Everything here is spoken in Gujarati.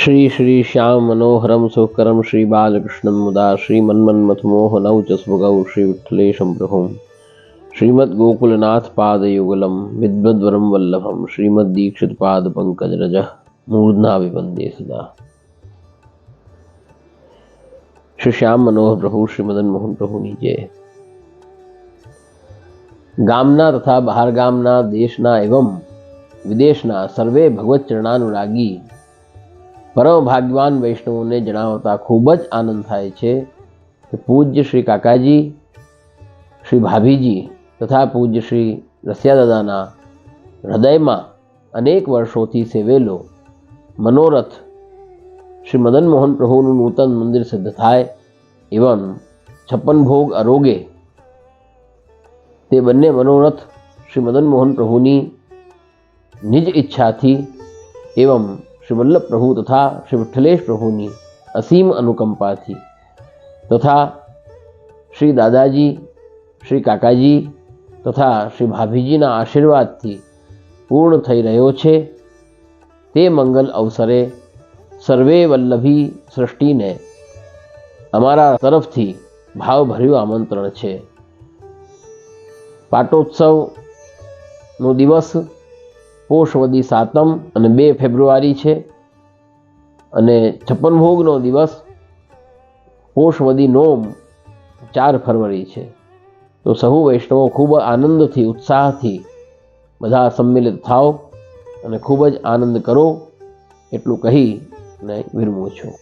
શ્રી શ્રી શ્યામ મનોહરમ સુકરમ શ્રી બાલકૃષ્ણમ મુદા શ્રી મન્મન્મથમોહનૌ ચ સ્વગૌ શ્રી વિઠ્ઠલેશમ પ્રભુમ શ્રીમદ ગોકુલનાથ પાદયુગલમ વિદ્વદ્વરમ વલ્લભમ શ્રીમદ દીક્ષિત પાદ પંકજ રજ મૂર્ધના વિવંદે સદા શ્રી શ્યામ મનોહર પ્રભુ શ્રી મદન મોહન પ્રભુની જય ગામના તથા બહાર ગામના દેશના એવં વિદેશના સર્વે ભગવત ચરણાનુરાગી પરમ ભાગ્યવાન વૈષ્ણવોને જણાવતા ખૂબ જ આનંદ થાય છે કે પૂજ્ય શ્રી કાકાજી, શ્રી ભાભીજી તથા પૂજ્ય શ્રી રસિયાદાદાના હૃદયમાં અનેક વર્ષોથી સેવેલો મનોરથ શ્રી મદન મોહન પ્રભુનું નૂતન મંદિર સિદ્ધ થાય એવમ છપ્પન ભોગ અરોગે તે બંને મનોરથ શ્રી મદન મોહન પ્રભુની નિજ ઈચ્છાથી એવં શ્રી વલ્લભ પ્રભુ તથા શ્રી વિઠ્ઠલેશ પ્રભુની અસીમ અનુકંપાથી તથા શ્રી દાદાજી, શ્રી કાકાજી તથા શ્રી ભાભીજીના આશીર્વાદથી પૂર્ણ થઈ રહ્યો છે. તે મંગલ અવસરે સર્વે વલ્લભી સૃષ્ટિને અમારા તરફથી ભાવભર્યું આમંત્રણ છે. પાટોત્સવનો દિવસ પોષવદી સાતમ અને બે ફેબ્રુઆરી છે. અને છપ્પન ભોગનો દિવસ પોષવદી નોમ ચાર ફરવરી છે. તો સહુ વૈષ્ણવો ખૂબ આનંદથી, ઉત્સાહથી બધા સંમિલિત થાવ અને ખૂબ જ આનંદ કરો, એટલું કહી અને વિરમું છું.